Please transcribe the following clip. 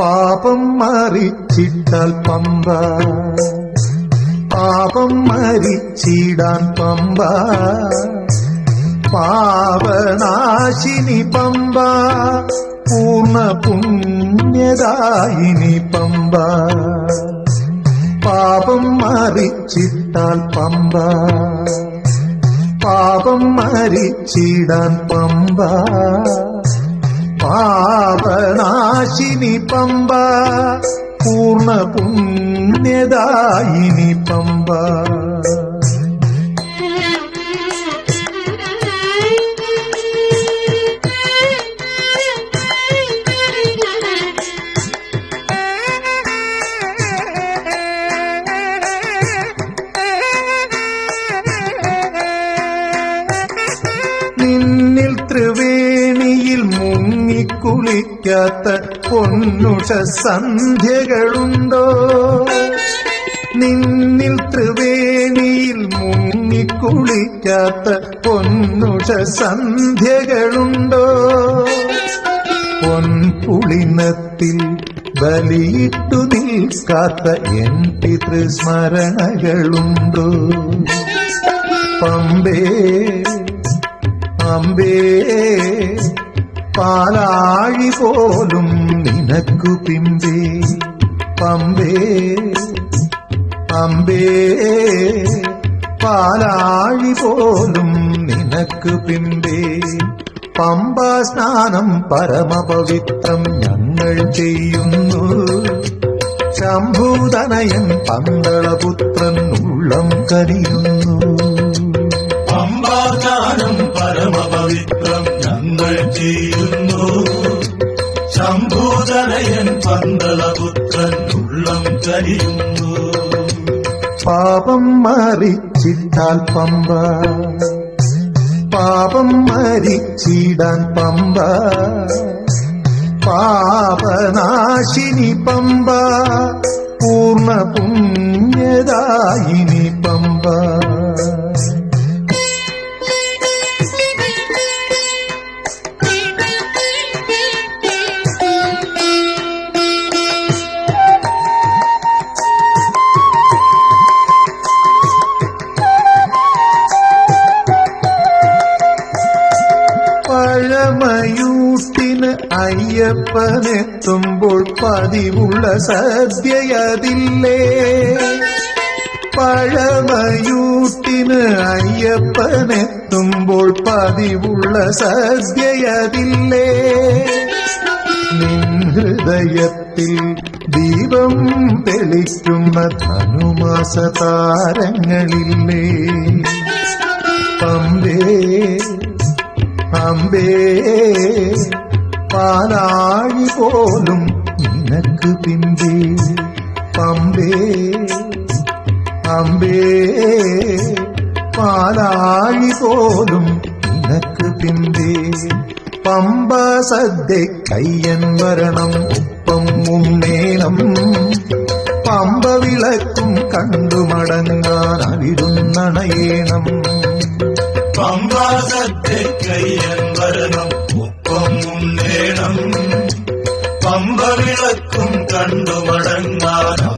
പാപം മറിച്ചിട്ടാൽ പമ്പ. പാപം മരിച്ചിടാൻ പമ്പ. പാപനാശിനി പമ്പ. പൂർണ പുണ്യദായിനി പമ്പ. പാപം മറിച്ചിട്ടാൽ പമ്പ. പാപം മരിച്ചിടാൻ പമ്പ. പാപനാശിനി പമ്പ പൂർണ പുണ്യദായിനി പമ്പ മുങ്ങിക്കുളിക്കാത്ത പൊന്നുഷ സന്ധ്യകളുണ്ടോ? നിന്നിൽ ത്രിവേണിയിൽ മുങ്ങിക്കുളിക്കാത്ത പൊന്നുഷ സന്ധ്യകളുണ്ടോ? പൊൻപുളിനത്തിൽ ബലിയിട്ടു നിൽക്കാത്ത എൻ പിതൃസ്മരണകളുണ്ടോ? പമ്പേ അമ്പേ പാലാഴി പോലും നിനക്കു പിമ്പേ. പമ്പേ അമ്പേ പാലാഴി പോലും നിനക്ക് പിമ്പേ. പമ്പാ സ്നാനം പരമപവിത്രം ഞങ്ങൾ ചെയ്യുന്നു. ശംഭൂതനയൻ പന്തളപുത്രൻ ഉള്ളം കനിയുന്നു. ശംഭൂതനയൻ പന്തളപുത്രൻ ഉള്ളം കരിയുന്നു. പാപം മറിച്ചിട്ടാൽ പമ്പ. പാപം മരിച്ചിടാൻ പമ്പ. പാപനാശിനി പമ്പ. പൂർണ പുണ്യദായിനി പമ്പ. പഴമയൂട്ടിന് അയ്യപ്പനെത്തുമ്പോൾ പതിവുള്ള സദ്യയതില്ലേ? പഴമയൂട്ടിന് അയ്യപ്പനെത്തുമ്പോൾ പതിവുള്ള സദ്യയതില്ലേ? ഹൃദയത്തിൽ ദീപം തെളിക്കുന്ന ധനുമാസ താരങ്ങളില്ലേ പമ്പേ അമ്പേ പാലാഴി പോലും നിനക്ക് പിമ്പേ പമ്പേ അമ്പേ പാലാഴി പോലും നിനക്ക് പിമ്പേ പമ്പ സദ്യ കയ്യൻ വരണം ഒപ്പം ഉണ്ണേണം പമ്പ വിളക്കും കണ്ടു മടങ്ങാൻ അവിടുന്നണയേണം പമ്പാസത്യക്കയ്യൻ വരണം പമ്പ വിളക്കും കണ്ടു മടങ്ങാൻ